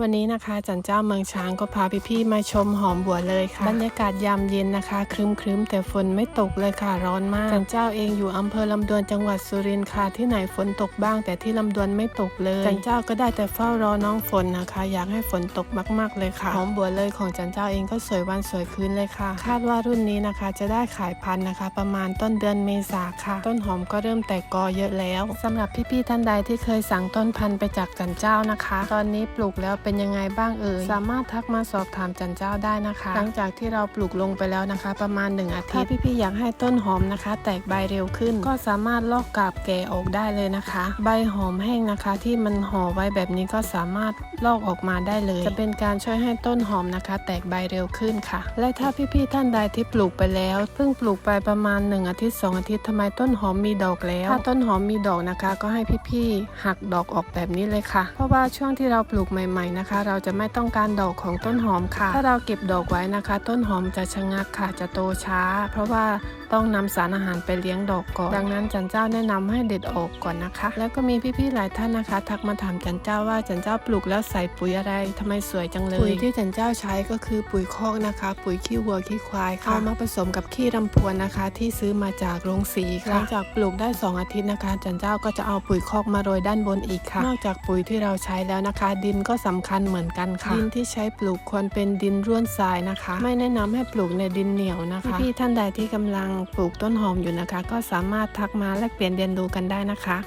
วันนี้นะคะจันเจ้าเมืองช้างก็พาพี่ๆมาชมหอมบัวเลยค่ะ บรรยากาศยามเย็นนะคะครึ้มๆแต่ฝนไม่ตกเลยค่ะร้อนมากจันเจ้าเองอยู่อำเภอลำดวนจังหวัดสุรินทร์ค่ะที่ไหนฝนตกบ้าง แต่ที่ลำดวนไม่ตกเลยจันเจ้าก็ได้แต่เฝ้ารอน้องฝนนะคะ อยากให้ฝนตกมาก ๆเลยค่ะหอมบัวเลยของจันเจ้าเองก็สวยวันสวยคืนเลยค่ะ คาดว่ารุ่นนี้นะคะ จะได้ขายพันธุ์นะคะ ประมาณต้นเดือนเมษาค่ะ ต้นหอมก็เริ่มแตกกอเยอะแล้วสำหรับพี่ๆท่านใดที่เคยสั่งต้นพันธุ์ไปจากจันเจ้านะคะ ตอนนี้ปลูกแล้วเป็นยังไงบ้างเอ่ย สามารถทักมาสอบถามจันเจ้าได้นะคะ หลังจากที่เราปลูกลงไปแล้วนะคะ ประมาณหนึ่งอาทิตย์ ถ้าพี่ๆอยากให้ต้นหอมนะคะ แตกใบเร็วขึ้น ก็สามารถลอกกาบแก่ออกได้เลยนะคะ ใบหอมแห้งนะคะ ที่มันห่อไว้แบบนี้ก็สามารถลอกออกมาได้เลย จะเป็นการช่วยให้ต้นหอมนะคะ แตกใบเร็วขึ้นค่ะ และถ้าพี่ๆท่านใดที่ปลูกไปแล้วเพิ่งปลูกไปประมาณ 1 อาทิตย์ 2 อาทิตย์ทำไมต้นหอมมีดอกแล้ว ถ้าต้นหอมมีดอกนะคะ ก็ให้พี่ๆหักดอกออกแบบนี้เลยค่ะ เพราะว่าช่วงที่เราปลูกใหม่ๆนะคะ เราจะไม่ต้องการดอกของต้นหอมค่ะ ถ้าเราเก็บดอกไว้นะคะ ต้นหอมจะชะงักค่ะจะโตช้า เพราะว่าต้องนำสารอาหารไปเลี้ยงดอกก่อน ดังนั้นจันเจ้าแนะนำให้เด็ดออกก่อนนะคะ แล้วก็มีพี่ๆหลายท่านนะคะ ทักมาถามจันเจ้าว่าจันเจ้าปลูกแล้วใส่ปุ๋ยอะไรทำไมสวยจังเลย ปุ๋ยที่จันเจ้าใช้ก็คือปุ๋ยคอกนะคะ ปุ๋ยขี้วัวขี้ควายค่ะเอามาผสมกับขี้รำพวนนะคะ ที่ซื้อมาจากโรงสีค่ะหลังจากปลูกได้ 2 อาทิตย์นะคะ จันเจ้าก็จะเอาปุ๋ยคอกมาโรยด้านบนอีกค่ะ นอกจากปุ๋ยที่เราใช้แล้วนะคะ ดินก็สำคัญเหมือนกันค่ะ ดินที่ใช้ปลูกควรเป็นดินร่วนทรายนะคะ ไม่แนะนำให้ปลูกในดินเหนียวนะคะพี่ๆท่านใดที่กำลังปลูกต้นหอมอยู่นะคะ ก็สามารถทักมาแลกเปลี่ยนเรียนรู้กันได้นะคะ